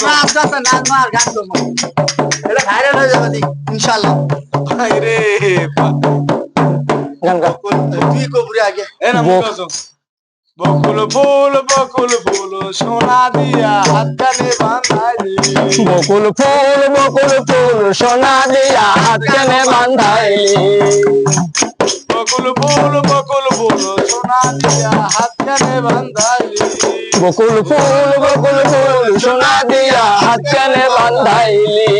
আমরা আস্তে আস্তে নাচ মার গান করব এটা ভাইরাল হয়ে যাবে ভাই রে গান গা তুই কবুরে আগে। এ না বকুল ফুল বকুল ফুল সোনা দিয়া হাত কানে বাঁধাইলি বকুল ফুল বকুল ফুল সোনা দিয়া হাত কেনে বান্ধাইলি। বকুল ফুল বকুল ফুল সোনা দিয়া হাত কানে বাঁধাইলি বকুল ফুল বকুল ফুল সোনা দিয়া হাত কেনে বান্ধাইলি।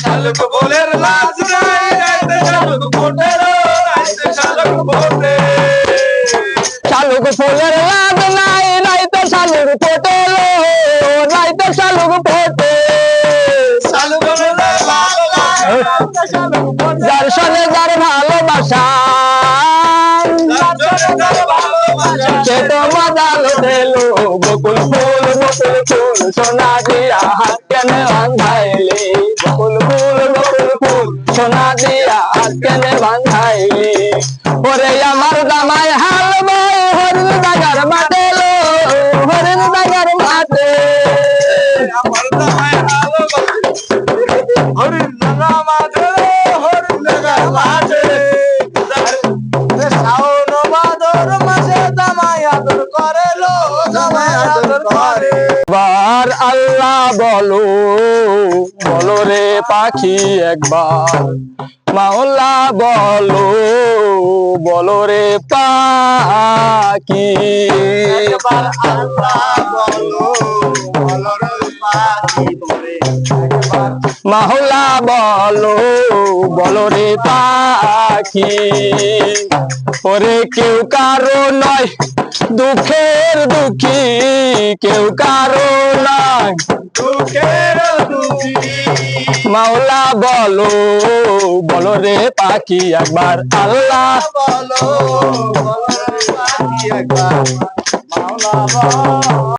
শালুক বলের লাজ নাই রাইতে শালুক ফোটে রাইতে শালুক ফোটে শালুক ফুলের লাভ নাই রাইতে শালুক রাইতে ফোটে। যার সঙ্গে যার ভালোবাসা সে তো মজা লোটেলো বকুল ফুল বকুল ফুল সোনা বান্ধাইলি, বকুল ফুল বকুল ফুল, সোনা দিয়া কেনে বান্ধাইলি। ওরে আমার দামাই হাল বই হরিণ দাগার মাঠে লো হরিণ দাগার মাঠে। আমার দামায় আলো হরিণ নাগা মাঝে হরিণ নাগা মাঝে শাওন ভাদর মাসে দামায় আদর করে লো দামায় আদর করে। একবার আল্লাহ বলো বলো রে পাখি একবার। মাওলা বলো বলো রে পাখি। একবার আল্লাহ বলো বলো রে পাখি তোরে মাওলা বলো বলো রে পাখি। ওরে কেউ কারও নয় দুঃখের দুঃখী কেউ কারও নাই। দুঃখের দুঃখী। মাওলা বলো বলো রে পাখি একবার আল্লাহ। বলো বলো রে পাখি একবার মাওলা বলো।